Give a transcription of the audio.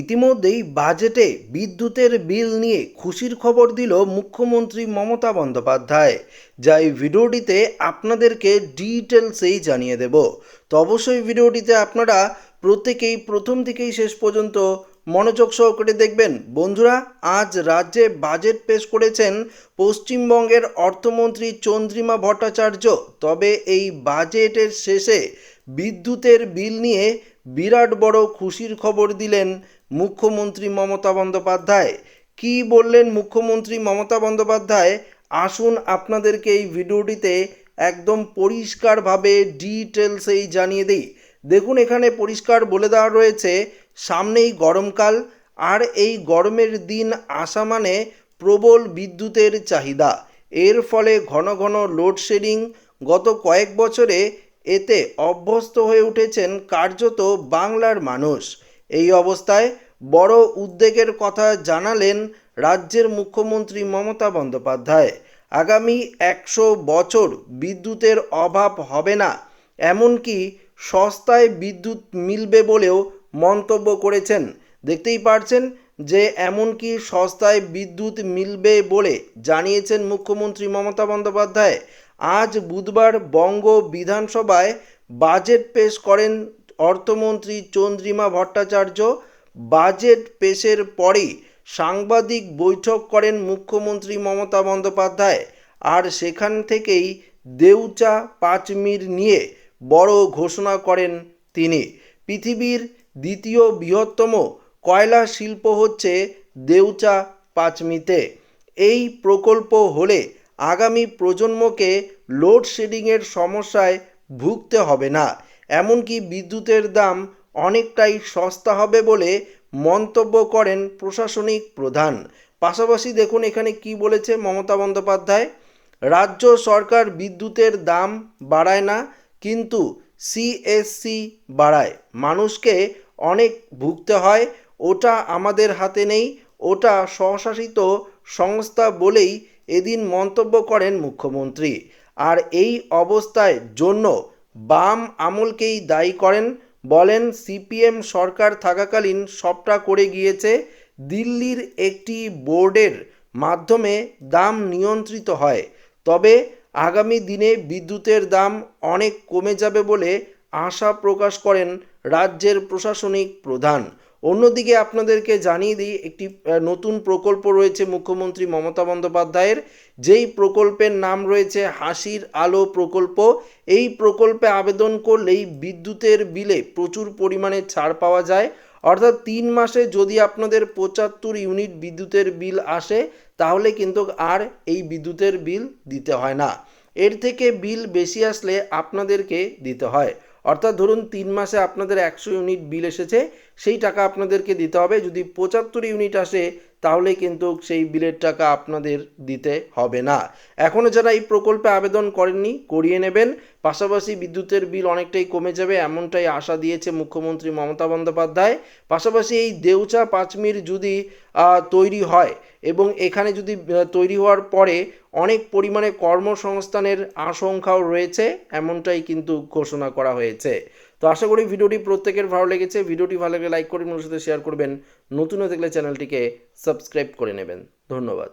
ইতিমধ্যেই বাজেটে বিদ্যুতের বিল নিয়ে খুশির খবর দিল মুখ্যমন্ত্রী মমতা বন্দ্যোপাধ্যায়। যা এই ভিডিওটিতে আপনাদেরকে ডিটেলসেই জানিয়ে দেব। তো অবশ্যই ভিডিওটিতে আপনারা প্রত্যেকেই, প্রথম থেকেই শেষ পর্যন্ত মনোযোগ সহকারে দেখবেন। বন্ধুরা, আজ রাজ্যে বাজেট পেশ করেছেন পশ্চিমবঙ্গের অর্থমন্ত্রী চন্দ্রিমা ভট্টাচার্য। তবে এই বাজেটের শেষে বিদ্যুতের বিল নিয়ে বিরাট বড় খুশির খবর দিলেন মুখ্যমন্ত্রী মমতা বন্দ্যোপাধ্যায়। কি বললেন মুখ্যমন্ত্রী মমতা বন্দ্যোপাধ্যায়? আসুন আপনাদেরকে এই ভিডিওটিতে একদম পরিষ্কারভাবে ডিটেলসেই জানিয়ে দিই। দেখুন, এখানে পরিষ্কার বলে দেওয়া রয়েছে সামনেই গরমকাল, আর এই গরমের দিন আসা মানে প্রবল বিদ্যুতের চাহিদা। এর ফলে ঘন ঘন লোডশেডিং গত কয়েক বছরে এতে অভ্যস্ত হয়ে উঠেছেন কার্যত বাংলার মানুষ। এই অবস্থায় বড় উদ্বেগের কথা জানালেন রাজ্যের মুখ্যমন্ত্রী মমতা বন্দ্যোপাধ্যায়। আগামী একশো বছর বিদ্যুতের অভাব হবে না, এমনকি সস্তায় বিদ্যুৎ মিলবে বলেও মন্তব্য করেছেন। দেখতেই পারছেন যে এমনকি সস্তায় বিদ্যুৎ মিলবে বলে জানিয়েছেন মুখ্যমন্ত্রী মমতা বন্দ্যোপাধ্যায়। আজ বুধবার বঙ্গ বিধানসভায় বাজেট পেশ করেন অর্থমন্ত্রী চন্দ্রিমা ভট্টাচার্য। বাজেট পেশের পরেই সাংবাদিক বৈঠক করেন মুখ্যমন্ত্রী মমতা বন্দ্যোপাধ্যায়। আর সেখান থেকেই দেউচা পাঁচমির নিয়ে বড় ঘোষণা করেন তিনি। পৃথিবীর দ্বিতীয় বৃহত্তম কয়লা শিল্প হচ্ছে দেউচা পাঁচমিতে। এই প্রকল্প হলে আগামী প্রজন্মকে লোডশেডিংয়ের সমস্যায় ভুগতে হবে না, এমনকি বিদ্যুতের দাম অনেকটাই সস্তা হবে বলে মন্তব্য করেন প্রশাসনিক প্রধান। পাশাপাশি দেখুন এখানে কি বলেছে মমতা বন্দ্যোপাধ্যায়। রাজ্য সরকার বিদ্যুতের দাম বাড়ায় না, কিন্তু সিএসসি বাড়ায়। মানুষকে অনেক ভুগতে হয়। ওটা আমাদের হাতে নেই। ওটা স্বশাসিত সংস্থা বলেই এদিন মন্তব্য করেন মুখ্যমন্ত্রী। আর এই অবস্থায় জন্য বাম আমলকেই দায়ী করেন বলেন, সিপিএম সরকার থাকাকালীন সবটা করে গিয়েছে। দিল্লির একটি বোর্ডের মাধ্যমে দাম নিয়ন্ত্রিত হয়। তবে আগামী দিনে বিদ্যুতের দাম অনেক কমে যাবে বলে আশা প্রকাশ করেন রাজ্যের প্রশাসনিক প্রধান। অন্যদিকে আপনাদেরকে জানিয়ে দিই, একটি নতুন প্রকল্প রয়েছে মুখ্যমন্ত্রী মমতা বন্দ্যোপাধ্যায়ের। যেই প্রকল্পের নাম রয়েছে হাসির আলো প্রকল্প। এই প্রকল্পে আবেদন করলেই বিদ্যুতের বিলে প্রচুর পরিমাণে ছাড় পাওয়া যায়। অর্থাৎ তিন মাসে যদি আপনাদের পঁচাত্তর ইউনিট বিদ্যুতের বিল আসে, তাহলে কিন্তু আর এই বিদ্যুতের বিল দিতে হয় না। এর থেকে বিল বেশি আসলে আপনাদেরকে দিতে হয়। অর্থাৎ ধরুন তিন মাসে আপনাদের একশো ইউনিট বিল এসেছে, সেই টাকা আপনাদেরকে দিতে হবে। যদি পঁচাত্তর ইউনিট আসে তাহলে কিন্তু সেই বিলের টাকা আপনাদের দিতে হবে না। এখনও যারা এই প্রকল্পে আবেদন করেননি, করিয়ে নেবেন। পাশাপাশি বিদ্যুতের বিল অনেকটাই কমে যাবে, এমনটাই আশা দিয়েছে মুখ্যমন্ত্রী মমতা বন্দ্যোপাধ্যায়। পাশাপাশি এই দেউচা পাঁচমির যদি তৈরি হয় এবং এখানে যদি তৈরি হওয়ার পরে অনেক পরিমাণে কর্মসংস্থানের আশঙ্কাও রয়েছে, এমনটাই কিন্তু ঘোষণা করা হয়েছে। তো আশা করি ভিডিওটি প্রত্যেকের ভালো লেগেছে। ভিডিওটি ভালো লাগলে লাইক করে মানুষের সাথে শেয়ার করবেন। নতুন হয়ে থাকলে চ্যানেলটিকে সাবস্ক্রাইব করে নেবেন। ধন্যবাদ।